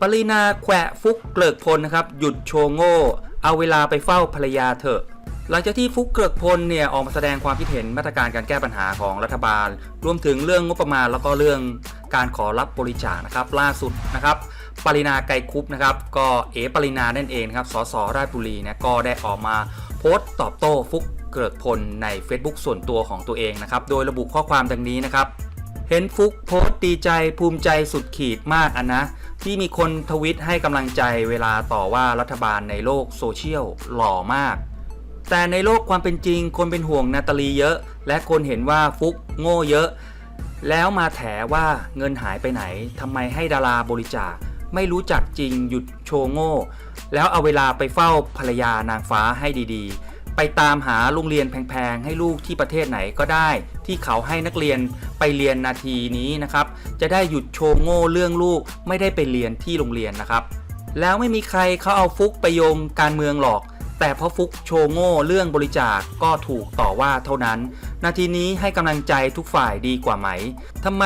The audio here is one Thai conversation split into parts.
ปรินาแขวะฟุกเกลิกพลนะครับหยุดโชว์โง่เอาเวลาไปเฝ้าภรรยาเถอะ หลังจากที่ฟุกเกิกพลเนี่ยออกมาแสดงความคิดเห็นมาตรการการแก้ปัญหาของรัฐบาล รวมถึงเรื่องงบประมาณแล้วก็เรื่องการขอรับบริจาคนะครับล่าสุดนะครับปรินาไกรคุปนะครับก็เอปรินานั่นเองนะครับสสราชบุรีนะก็ได้ออกมาโพสต์ตอบโต้ฟุกเกิกพลใน Facebook ส่วนตัวของตัวเองนะครับโดยระบุข้อความดังนี้นะครับ เห็นฟุกโพสต์ดีใจภูมิใจสุดขีดมากอันนะ ที่มีคนทวิตให้กำลังใจเวลาต่อว่ารัฐบาลในโลกโซเชียลหล่อมาก แต่ในโลกความเป็นจริง คนเป็นห่วงนาตาลีเยอะ และคนเห็นว่าฟุกโง่เยอะ แล้วมาแถว่าเงินหายไปไหนทำไมให้ดาราบริจาค ไม่รู้จักจริงหยุดโชว์โง่ แล้วเอาเวลาไปเฝ้าภรรยานางฟ้าให้ดีๆ ไปตามหาโรงเรียนแพงๆ ให้ลูกที่ประเทศไหนก็ได้ ที่เขาให้นักเรียนไปเรียนนาทีนี้นะครับ จะได้หยุดโชว์โง่เรื่องลูกไม่ได้ไปเรียนที่โรงเรียนนะครับ แล้วไม่มีใครเขาเอาฟุกไปโยงการเมืองหรอก แต่เพราะฟุกโชว์โง่เรื่องบริจาคก็ถูกต่อว่าเท่านั้น นาทีนี้ให้กำลังใจทุกฝ่ายดีกว่าไหมทำไม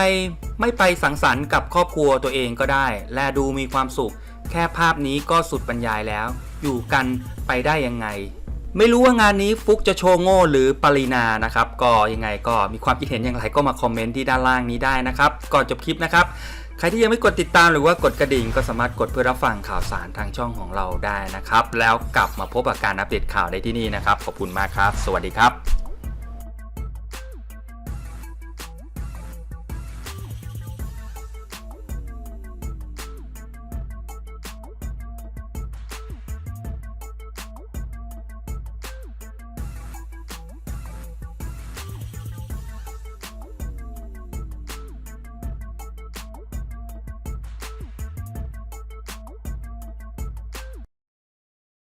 ไม่ไปสังสรรค์กับครอบครัวตัวเองก็ได้ และดูมีความสุข แค่ภาพนี้ก็สุดบรรยายแล้ว อยู่กันไปได้ยังไง ไม่รู้ว่างานนี้ฟุกจะโชว์โง่หรือปรินานะครับ ก็ยังไงก็มีความคิดเห็นอย่างไรก็มาคอมเมนต์ที่ด้านล่างนี้ได้นะครับ ก่อนจบคลิปนะครับ ใครที่ยังไม่กดติดตามหรือว่ากดกระดิ่งก็สามารถกดเพื่อรับฟังข่าวสารทางช่องของเราได้นะครับ แล้วกลับมาพบกับการอัปเดตข่าวได้ที่นี่นะครับ ขอบคุณมากครับ สวัสดีครับ